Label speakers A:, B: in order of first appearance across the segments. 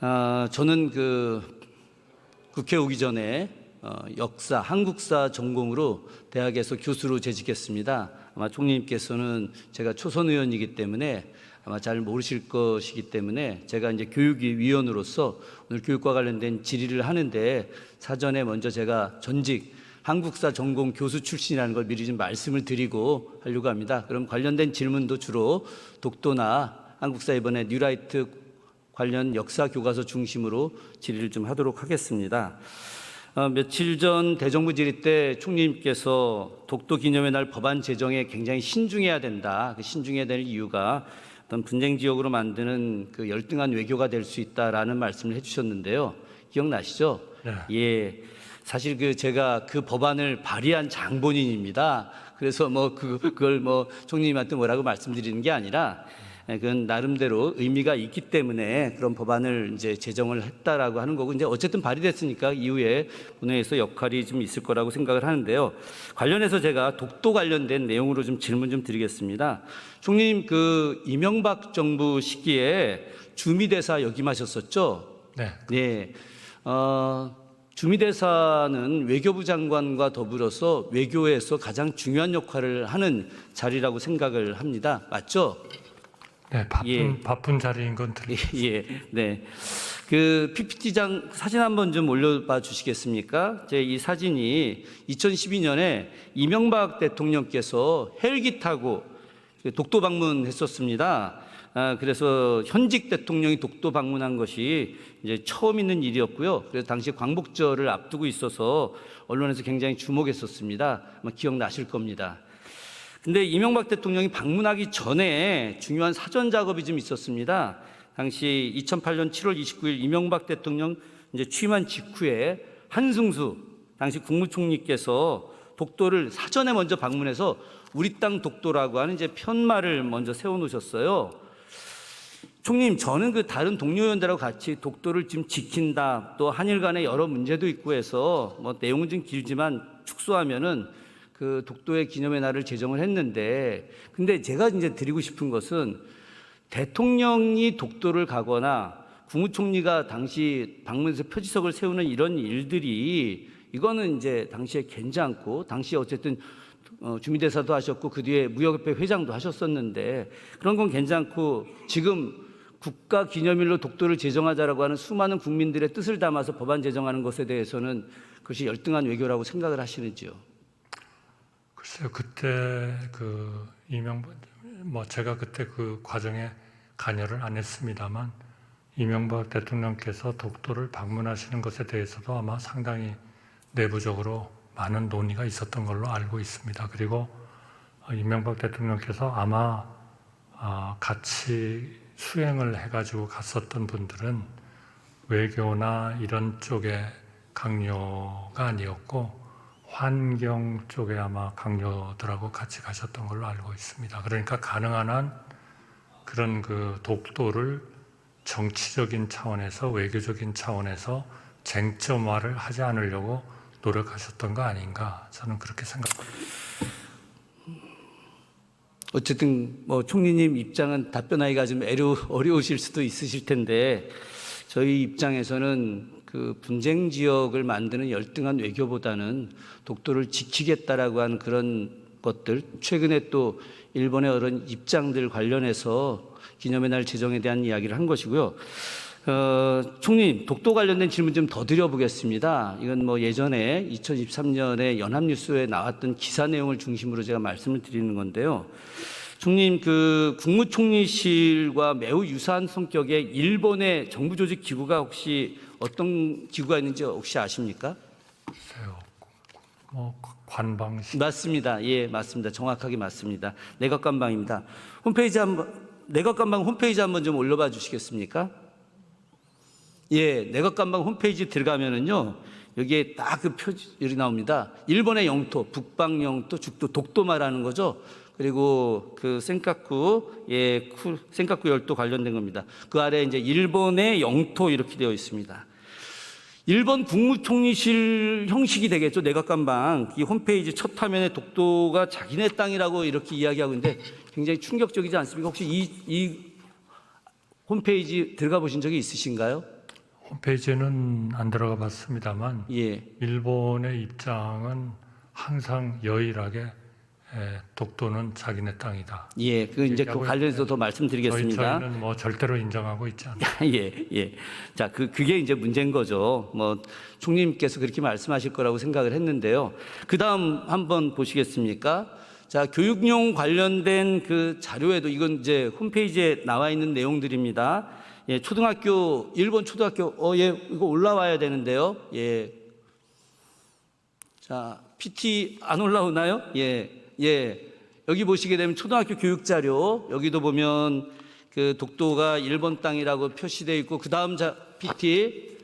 A: 아, 저는 그 국회 오기 전에 어, 역사, 한국사 전공으로 대학에서 교수로 재직했습니다. 아마 총리님께서는 제가 초선 의원이기 때문에 아마 잘 모르실 것이기 때문에 제가 이제 교육위 위원으로서 오늘 교육과 관련된 질의를 하는데 사전에 먼저 제가 전직 한국사 전공 교수 출신이라는 걸 미리 좀 말씀을 드리고 하려고 합니다. 그럼 관련된 질문도 주로 독도나 한국사 이번에 뉴라이트 관련 역사 교과서 중심으로 질의를 좀 하도록 하겠습니다. 어, 며칠 전 대정부 질의 때 총리님께서 독도 기념의 날 법안 제정에 굉장히 신중해야 된다. 그 신중해야 될 이유가 어떤 분쟁 지역으로 만드는 그 열등한 외교가 될 수 있다라는 말씀을 해주셨는데요. 기억나시죠?
B: 네.
A: 예. 사실 그 제가 그 법안을 발의한 장본인입니다. 그래서 뭐 그, 그걸 뭐 총리님한테 뭐라고 말씀드리는 게 아니라 예, 그건 나름대로 의미가 있기 때문에 그런 법안을 이제 제정을 했다라고 하는 거고 이제 어쨌든 발의됐으니까 이후에 본회의에서 역할이 좀 있을 거라고 생각을 하는데요. 관련해서 제가 독도 관련된 내용으로 좀 질문 좀 드리겠습니다. 총리님 그 이명박 정부 시기에 주미대사 역임하셨었죠?
B: 네,
A: 네. 어, 주미대사는 외교부 장관과 더불어서 외교에서 가장 중요한 역할을 하는 자리라고 생각을 합니다. 맞죠?
B: 네 바쁜
A: 예.
B: 바쁜 자리인 건 들.
A: 예, 예, 네. 그 PPT장 사진 한번 좀 올려봐 주시겠습니까? 제 이 사진이 2012년에 이명박 대통령께서 헬기 타고 그 독도 방문했었습니다. 아, 그래서 현직 대통령이 독도 방문한 것이 이제 처음 있는 일이었고요. 그래서 당시 광복절을 앞두고 있어서 언론에서 굉장히 주목했었습니다. 아마 기억나실 겁니다. 근데 이명박 대통령이 방문하기 전에 중요한 사전 작업이 좀 있었습니다. 당시 2008년 7월 29일 이명박 대통령 이제 취임한 직후에 한승수 당시 국무총리께서 독도를 사전에 먼저 방문해서 우리 땅 독도라고 하는 이제 편말을 먼저 세워 놓으셨어요. 총님, 저는 그 다른 동료 의원들하고 같이 독도를 지금 지킨다. 또 한일 간에 여러 문제도 있고 해서 뭐 내용은 좀 길지만 축소하면은 그 독도의 기념의 날을 제정을 했는데 근데 제가 이제 드리고 싶은 것은 대통령이 독도를 가거나 국무총리가 당시 방문해서 표지석을 세우는 이런 일들이 이거는 이제 당시에 괜찮고 당시에 어쨌든 어, 주민대사도 하셨고 그 뒤에 무역협회 회장도 하셨었는데 그런 건 괜찮고 지금 국가 기념일로 독도를 제정하자라고 하는 수많은 국민들의 뜻을 담아서 법안 제정하는 것에 대해서는 그것이 열등한 외교라고 생각을 하시는지요?
B: 글쎄요 그때 그 이명박 뭐 제가 그때 그 과정에 관여를 안 했습니다만 이명박 대통령께서 독도를 방문하시는 것에 대해서도 아마 상당히 내부적으로 많은 논의가 있었던 걸로 알고 있습니다. 그리고 어, 이명박 대통령께서 아마 아, 같이 수행을 해가지고 갔었던 분들은 외교나 이런 쪽에 강요가 아니었고 환경 쪽에 아마 강요들하고 같이 가셨던 걸로 알고 있습니다. 그러니까 가능한 한 그런 그 독도를 정치적인 차원에서 외교적인 차원에서 쟁점화를 하지 않으려고 노력하셨던 거 아닌가 저는 그렇게 생각합니다.
A: 어쨌든 뭐 총리님 입장은 답변하기가 좀 어려우실 수도 있으실 텐데 저희 입장에서는 그 분쟁 지역을 만드는 열등한 외교보다는 독도를 지키겠다라고 하는 그런 것들 최근에 또 일본의 어떤 입장들 관련해서 기념의 날 제정에 대한 이야기를 한 것이고요. 어, 총리 독도 관련된 질문 좀 더 드려보겠습니다. 이건 뭐 예전에 2023년에 연합뉴스에 나왔던 기사 내용을 중심으로 제가 말씀을 드리는 건데요. 총님 그 국무총리실과 매우 유사한 성격의 일본의 정부 조직 기구가 혹시 어떤 기구가 있는지 혹시 아십니까?
B: 글쎄요, 뭐 관방시
A: 맞습니다. 예, 맞습니다. 정확하게 맞습니다. 내각관방입니다. 홈페이지 한번 내각관방 홈페이지 한번 좀 올려봐 주시겠습니까? 예, 내각관방 홈페이지 들어가면은요. 여기에 딱 그 표지이 나옵니다. 일본의 영토, 북방 영토, 죽도, 독도 말하는 거죠. 그리고 그 센카쿠, 예, 쿠, 센카쿠 열도 관련된 겁니다. 그 아래 이제 일본의 영토 이렇게 되어 있습니다. 일본 국무총리실 형식이 되겠죠. 내각관방 이 홈페이지 첫 화면에 독도가 자기네 땅이라고 이렇게 이야기하고 있는데 굉장히 충격적이지 않습니까? 혹시 이, 이 홈페이지 들어가 보신 적이 있으신가요?
B: 홈페이지는 안 들어가 봤습니다만
A: 예.
B: 일본의 입장은 항상 여일하게 에, 독도는 자기네 땅이다.
A: 예, 그 이제 그 관련해서 더
B: 저희,
A: 말씀드리겠습니다.
B: 저희는 뭐 절대로 인정하고 있지 않다.
A: 예, 예. 자, 그, 그게 이제 문제인 거죠. 뭐, 총리님께서 그렇게 말씀하실 거라고 생각을 했는데요. 그 다음 한번 보시겠습니까? 자, 교육용 관련된 그 자료에도 이건 이제 홈페이지에 나와 있는 내용들입니다. 예, 초등학교, 일본 초등학교, 어, 예, 이거 올라와야 되는데요. 예. 자, PT 안 올라오나요? 예, 예. 여기 보시게 되면 초등학교 교육 자료, 여기도 보면 그 독도가 일본 땅이라고 표시되어 있고, 그 다음 자, PT,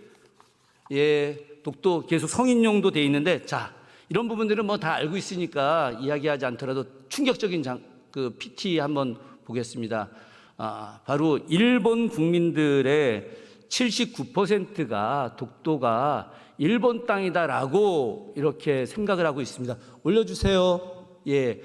A: 예, 독도 계속 성인용도 돼 있는데, 자, 이런 부분들은 뭐 다 알고 있으니까 이야기하지 않더라도 충격적인 장, 그 PT 한번 보겠습니다. 아, 바로 일본 국민들의 79%가 독도가 일본 땅이다라고 이렇게 생각을 하고 있습니다. 올려주세요. 예.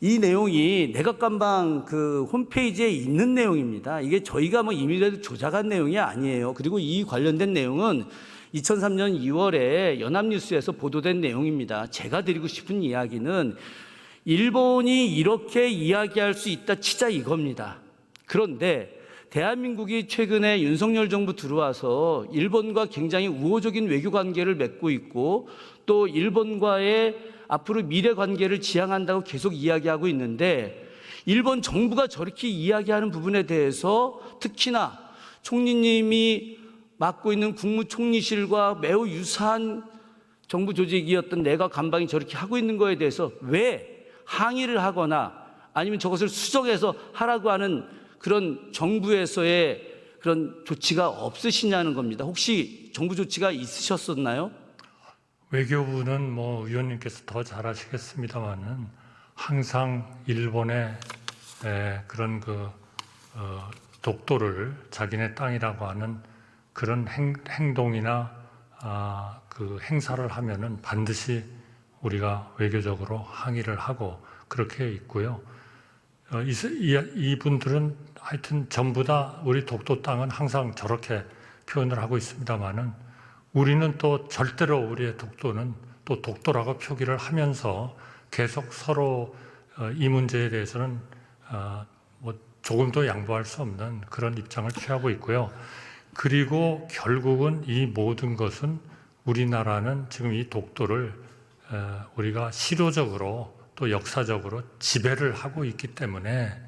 A: 이 내용이 내각감방 그 홈페이지에 있는 내용입니다. 이게 저희가 뭐 임의대로 조작한 내용이 아니에요. 그리고 이 관련된 내용은 2003년 2월에 연합뉴스에서 보도된 내용입니다. 제가 드리고 싶은 이야기는 일본이 이렇게 이야기할 수 있다 치자 이겁니다. 그런데 대한민국이 최근에 윤석열 정부 들어와서 일본과 굉장히 우호적인 외교 관계를 맺고 있고 또 일본과의 앞으로 미래 관계를 지향한다고 계속 이야기하고 있는데 일본 정부가 저렇게 이야기하는 부분에 대해서 특히나 총리님이 맡고 있는 국무총리실과 매우 유사한 정부 조직이었던 내가 감방이 저렇게 하고 있는 거에 대해서 왜 항의를 하거나 아니면 저것을 수정해서 하라고 하는 그런 정부에서의 그런 조치가 없으시냐는 겁니다. 혹시 정부 조치가 있으셨었나요?
B: 외교부는 뭐 의원님께서 더 잘하시겠습니다만은 항상 일본의 에, 그런 그 어, 독도를 자기네 땅이라고 하는 그런 행, 행동이나 아, 그 행사를 하면은 반드시 우리가 외교적으로 항의를 하고 그렇게 있고요. 어, 이, 이, 이분들은 하여튼 전부 다 우리 독도 땅은 항상 저렇게 표현을 하고 있습니다만은 우리는 또 절대로 우리의 독도는 또 독도라고 표기를 하면서 계속 서로 어, 이 문제에 대해서는 어, 뭐 조금도 양보할 수 없는 그런 입장을 취하고 있고요. 그리고 결국은 이 모든 것은 우리나라는 지금 이 독도를 어, 우리가 실효적으로 또 역사적으로 지배를 하고 있기 때문에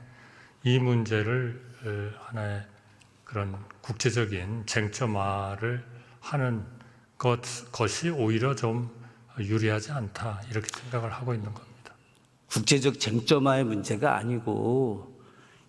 B: 이 문제를 어, 하나의 그런 국제적인 쟁점화를 하는 것, 것이 오히려 좀 유리하지 않다 이렇게 생각을 하고 있는 겁니다.
A: 국제적 쟁점화의 문제가 아니고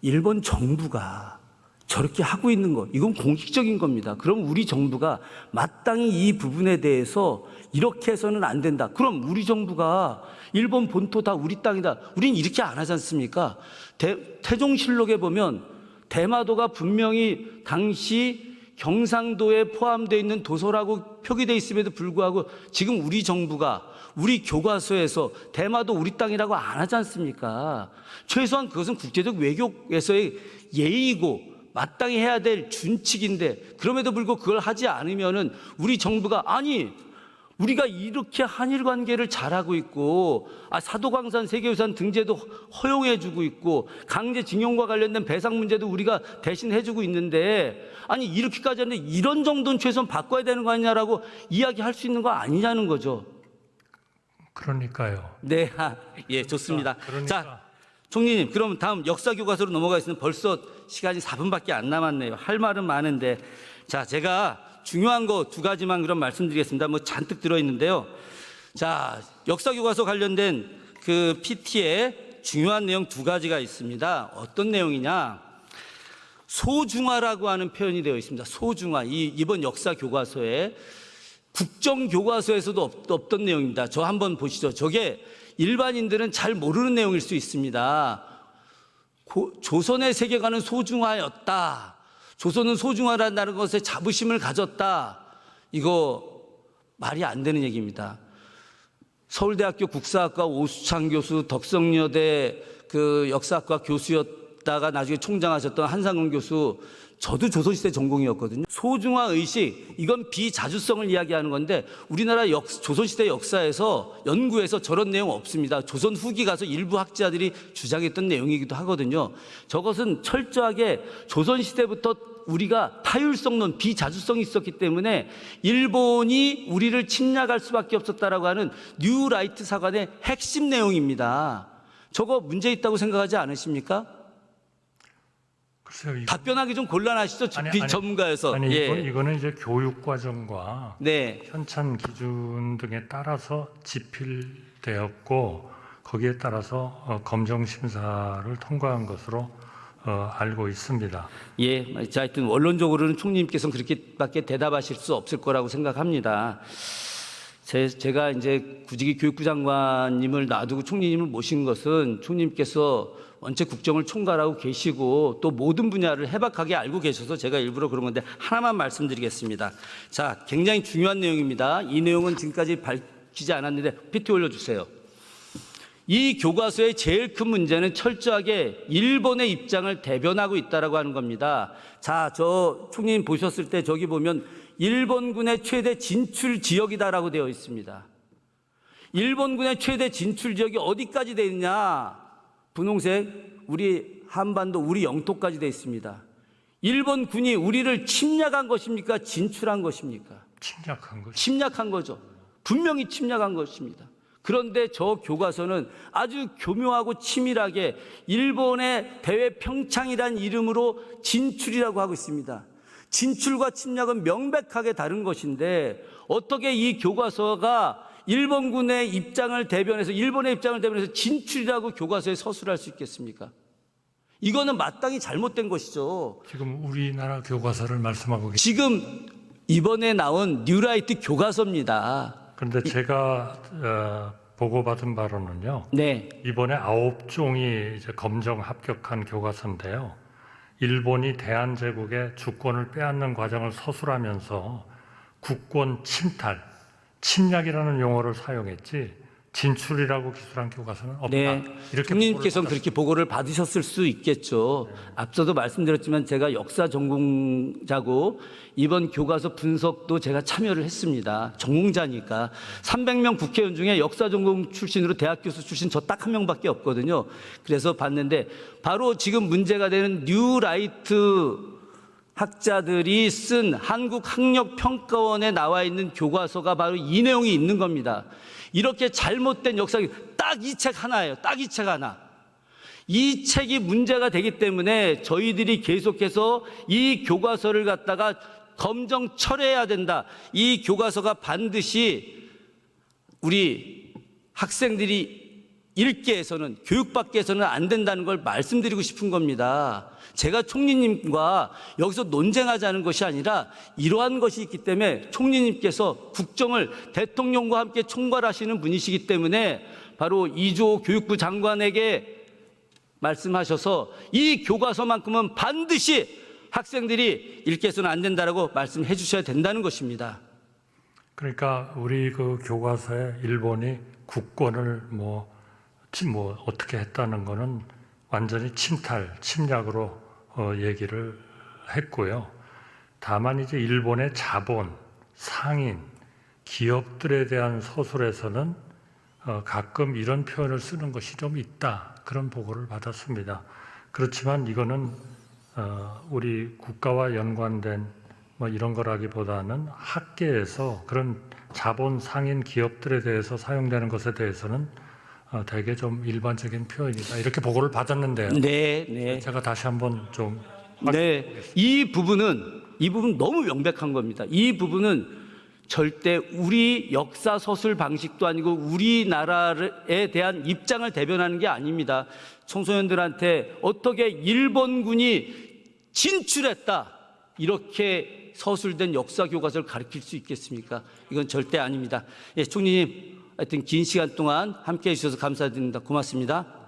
A: 일본 정부가 저렇게 하고 있는 것 이건 공식적인 겁니다. 그럼 우리 정부가 마땅히 이 부분에 대해서 이렇게 해서는 안 된다. 그럼 우리 정부가 일본 본토 다 우리 땅이다. 우린 이렇게 안 하지 않습니까? 대, 태종실록에 보면 대마도가 분명히 당시 경상도에 포함되어 있는 도서라고 표기되어 있음에도 불구하고 지금 우리 정부가 우리 교과서에서 대마도 우리 땅이라고 안 하지 않습니까? 최소한 그것은 국제적 외교에서의 예의고 마땅히 해야 될 준칙인데 그럼에도 불구하고 그걸 하지 않으면은 우리 정부가 아니 우리가 이렇게 한일 관계를 잘하고 있고 아 사도광산 세계유산 등재도 허용해 주고 있고 강제징용과 관련된 배상 문제도 우리가 대신 해주고 있는데 아니 이렇게까지 하는데 이런 정도는 최소한 바꿔야 되는 거 아니냐라고 이야기할 수 있는 거 아니냐는 거죠.
B: 그러니까요.
A: 네, 아, 예, 좋습니다.
B: 그러니까
A: 자, 총리님, 그럼 다음 역사 교과서로 넘어가겠습니다. 벌써 시간이 4분밖에 안 남았네요. 할 말은 많은데, 자, 제가 중요한 거 두 가지만 그럼 말씀드리겠습니다. 뭐 잔뜩 들어 있는데요. 자, 역사 교과서 관련된 그 PT에 중요한 내용 두 가지가 있습니다. 어떤 내용이냐? 소중화라고 하는 표현이 되어 있습니다. 소중화. 이 이번 역사 교과서에 국정 교과서에서도 없, 없던 내용입니다. 저 한번 보시죠. 저게 일반인들은 잘 모르는 내용일 수 있습니다. 고- 조선의 세계관은 소중화였다. 조선은 소중화라는 것에 자부심을 가졌다. 이거 말이 안 되는 얘기입니다. 서울대학교 국사학과 오수창 교수, 덕성여대 그 역사학과 교수였다가 나중에 총장하셨던 한상훈 교수, 저도 조선시대 전공이었거든요. 소중화 의식 이건 비자주성을 이야기하는 건데 우리나라 역, 조선시대 역사에서 연구에서 저런 내용 없습니다. 조선 후기 가서 일부 학자들이 주장했던 내용이기도 하거든요. 저것은 철저하게 조선시대부터 우리가 타율성론 비자주성이 있었기 때문에 일본이 우리를 침략할 수밖에 없었다라고 하는 뉴라이트 사관의 핵심 내용입니다. 저거 문제 있다고 생각하지 않으십니까?
B: 글쎄요. 이거,
A: 답변하기 좀 곤란하시죠?
B: 아니,
A: 비
B: 아니,
A: 전문가여서.
B: 아니
A: 예.
B: 이거, 이거는 이제 교육 과정과
A: 네.
B: 현찬 기준 등에 따라서 집필되었고 거기에 따라서 어, 검정 심사를 통과한 것으로 어, 알고 있습니다.
A: 예. 자, 하여튼 원론적으로는 총리님께서는 그렇게밖에 대답하실 수 없을 거라고 생각합니다. 제, 제가 이제 구직이 교육부 장관님을 놔두고 총리님을 모신 것은 총리님께서 원체 국정을 총괄하고 계시고 또 모든 분야를 해박하게 알고 계셔서 제가 일부러 그런 건데 하나만 말씀드리겠습니다. 자, 굉장히 중요한 내용입니다. 이 내용은 지금까지 밝히지 않았는데 PT 올려주세요. 이 교과서의 제일 큰 문제는 철저하게 일본의 입장을 대변하고 있다라고 하는 겁니다. 자, 저 총리님 보셨을 때 저기 보면 일본군의 최대 진출 지역이다라고 되어 있습니다. 일본군의 최대 진출 지역이 어디까지 되어 있냐? 분홍색 우리 한반도 우리 영토까지 되어 있습니다. 일본 군이 우리를 침략한 것입니까? 진출한 것입니까?
B: 침략한 것.
A: 침략한 거죠. 분명히 침략한 것입니다. 그런데 저 교과서는 아주 교묘하고 치밀하게 일본의 대외 평창이란 이름으로 진출이라고 하고 있습니다. 진출과 침략은 명백하게 다른 것인데 어떻게 이 교과서가 일본군의 입장을 대변해서 일본의 입장을 대변해서 진출이라고 교과서에 서술할 수 있겠습니까? 이거는 마땅히 잘못된 것이죠.
B: 지금 우리나라 교과서를 말씀하고 계시.
A: 지금 이번에 나온 뉴라이트 교과서입니다.
B: 그런데 제가 어, 보고받은 바로는요.
A: 네.
B: 이번에 아홉 종이 이제 검정 합격한 교과서인데요. 일본이 대한제국의 주권을 빼앗는 과정을 서술하면서 국권 침탈, 침략이라는 용어를 사용했지 진출이라고 기술한 교과서는 없다.
A: 네.
B: 이렇게
A: 총리님께서는
B: 보고를
A: 그렇게 보고를 받으셨을 수 있겠죠. 앞서도 말씀드렸지만 제가 역사 전공자고 이번 교과서 분석도 제가 참여를 했습니다. 전공자니까 300명 국회의원 중에 역사 전공 출신으로 대학 교수 출신 저 딱 한 명밖에 없거든요. 그래서 봤는데 바로 지금 문제가 되는 뉴 라이트 학자들이 쓴 한국학력평가원에 나와 있는 교과서가 바로 이 내용이 있는 겁니다. 이렇게 잘못된 역사, 딱이 책 하나예요. 딱 이 책 하나. 이 책이 문제가 되기 때문에 저희들이 계속해서 이 교과서를 갖다가 검정 철회해야 된다. 이 교과서가 반드시 우리 학생들이 읽게 해서는 교육받게 해서는 안 된다는 걸 말씀드리고 싶은 겁니다. 제가 총리님과 여기서 논쟁하자는 것이 아니라 이러한 것이 있기 때문에 총리님께서 국정을 대통령과 함께 총괄하시는 분이시기 때문에 바로 이조 교육부 장관에게 말씀하셔서 이 교과서만큼은 반드시 학생들이 읽게 해서는 안 된다라고 말씀해 주셔야 된다는 것입니다.
B: 그러니까 우리 그 교과서에 일본이 국권을 뭐, 침- 뭐 어떻게 했다는 거는 완전히 침탈, 침략으로 어, 얘기를 했고요. 다만 이제 일본의 자본, 상인, 기업들에 대한 서술에서는 어, 가끔 이런 표현을 쓰는 것이 좀 있다. 그런 보고를 받았습니다. 그렇지만 이거는 어, 우리 국가와 연관된 뭐 이런 거라기보다는 학계에서 그런 자본 상인 기업들에 대해서 사용되는 것에 대해서는 어, 되게 좀 일반적인 표현이다. 이렇게 보고를 받았는데요.
A: 네, 네.
B: 제가 다시 한번 좀
A: 네, 이 부분은 이 부분 너무 명백한 겁니다. 이 부분은 절대 우리 역사 서술 방식도 아니고 우리나라에 대한 입장을 대변하는 게 아닙니다. 청소년들한테 어떻게 일본군이 진출했다 이렇게 서술된 역사 교과서를 가르칠 수 있겠습니까? 이건 절대 아닙니다. 예, 총리님, 하여튼 긴 시간 동안 함께 해주셔서 감사드립니다. 고맙습니다.